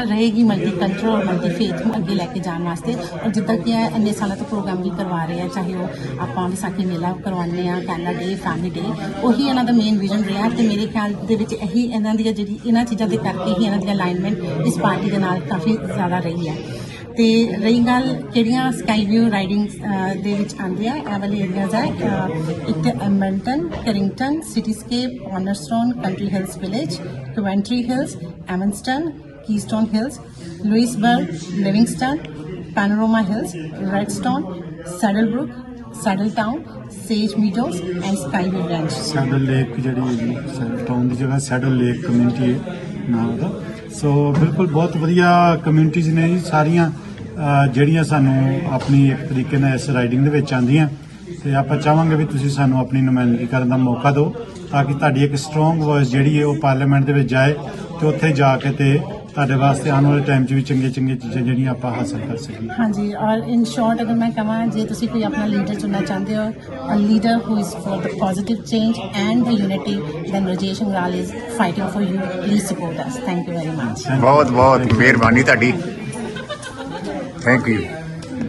ਰਹੇਗੀ multicultural ਔਰ multi faith ਨੂੰ ਅੱਗੇ ਲੈ ਕੇ ਜਾਣ ਵਾਸਤੇ। ਔਰ ਜਿੱਦਾਂ ਕਿ ਇਹ ਇੰਨੇ ਸਾਲਾਂ ਤੋਂ ਪ੍ਰੋਗਰਾਮ ਵੀ ਕਰਵਾ ਰਹੇ ਆ, ਚਾਹੇ ਉਹ ਆਪਾਂ ਵਿਸਾਖੀ ਮੇਲਾ ਕਰਵਾਉਂਦੇ ਆ ਕੈਨੇਡਾ ਡੇ ਫੈਮਿਲੀ ਡੇ ਉਹੀ ਇਹਨਾਂ ਦਾ ਮੇਨ ਵਿਜ਼ਨ ਰਿਹਾ ਤੇ ਮੇਰੇ ਖਿਆਲ ਦੇ ਵਿੱਚ ਇਹੀ ਇਹਨਾਂ ਦੀ ਜਿਹੜੀ ਇਹਨਾਂ ਚੀਜ਼ਾਂ ਦੇ ਕਰਕੇ ਹੀ ਇਹਨਾਂ ਦੀ ਅਲਾਈਨਮੈਂਟ ਇਸ ਪਾਰਟੀ ਦੇ ਨਾਲ ਕਾਫੀ ਜ਼ਿਆਦਾ ਰਹੀ ਹੈ। ਤੇ ਰਹੀ ਗੱਲ ਕਿਹੜੀਆਂ ਸਕਾਈ ਵਿਊ ਰਾਈਡਿੰਗ ਦੇ ਵਿੱਚ ਆਉਂਦੇ ਆ? ਇਹ ਵਾਲੇ ਏਰੀਆਜ਼ ਆ ਇੱਕ ਤੇ Ambleton Carrington Cityscape Cornerstone Country Hills Village Coventry Hills Evanston Keystone Hills Lewisburg Livingston Panorama Hills Redstone Saddlebrook Saddletowne Sage Meadows and Skyview Saddle Lake ਜਿਹੜੀ ਟਾਊਨ ਦੀ ਜਗ੍ਹਾ ਸੈਡਲ ਲੇਕ ਕਮਿਊਨਿਟੀ ਹੈ ਨਾਮ ਉਹਦਾ। ਸੋ ਬਿਲਕੁਲ ਬਹੁਤ ਵਧੀਆ ਕਮਿਊਨਿਟੀਜ਼ ਨੇ ਜੀ ਸਾਰੀਆਂ ਅਹ, ਜਿਹੜੀਆਂ ਸਾਨੂੰ ਆਪਣੀ ਇੱਕ ਤਰੀਕੇ ਨਾਲ ਇਸ ਰਾਈਡਿੰਗ ਦੇ ਵਿੱਚ ਆਉਂਦੀਆਂ। ਤੇ ਆਪਾਂ ਚਾਹਾਂਗੇ ਵੀ ਤੁਸੀਂ ਸਾਨੂੰ ਆਪਣੀ ਨੁਮਾਇੰਦਗੀ ਕਰਨ ਦਾ ਮੌਕਾ ਦਿਓ ਤਾਂ ਕਿ ਤੁਹਾਡੀ ਇੱਕ ਸਟਰੋਂਗ ਵੌਇਸ ਜਿਹੜੀ ਹੈ ਉਹ ਪਾਰਲੀਮੈਂਟ ਦੇ ਵਿੱਚ ਜਾਏ ਤੇ ਉੱਥੇ ਜਾ ਕੇ ਤੇ ਤੁਹਾਡੇ ਵਾਸਤੇ ਆਉਣ ਵਾਲੇ ਟਾਈਮ 'ਚ ਵੀ ਚੰਗੇ ਚੰਗੇ ਚੀਜ਼ਾਂ ਜਿਹੜੀਆਂ ਆਪਾਂ ਹਾਸਲ ਕਰ ਸਕੀਏ। ਹਾਂਜੀ ਔਰ ਇਨ ਸ਼ਾਰਟ ਅਗਰ ਮੈਂ ਕਹਾਂ ਜੇ ਤੁਸੀਂ ਕੋਈ ਆਪਣਾ ਲੀਡਰ ਚੁਣਨਾ ਚਾਹੁੰਦੇ ਹੋ a leader who is for the positive change and the unity then Rajesh Angral is fighting for you please support us thank you very much ਬਹੁਤ ਬਹੁਤ ਮਿਹਰਬਾਨੀ ਤੁਹਾਡੀ। Thank you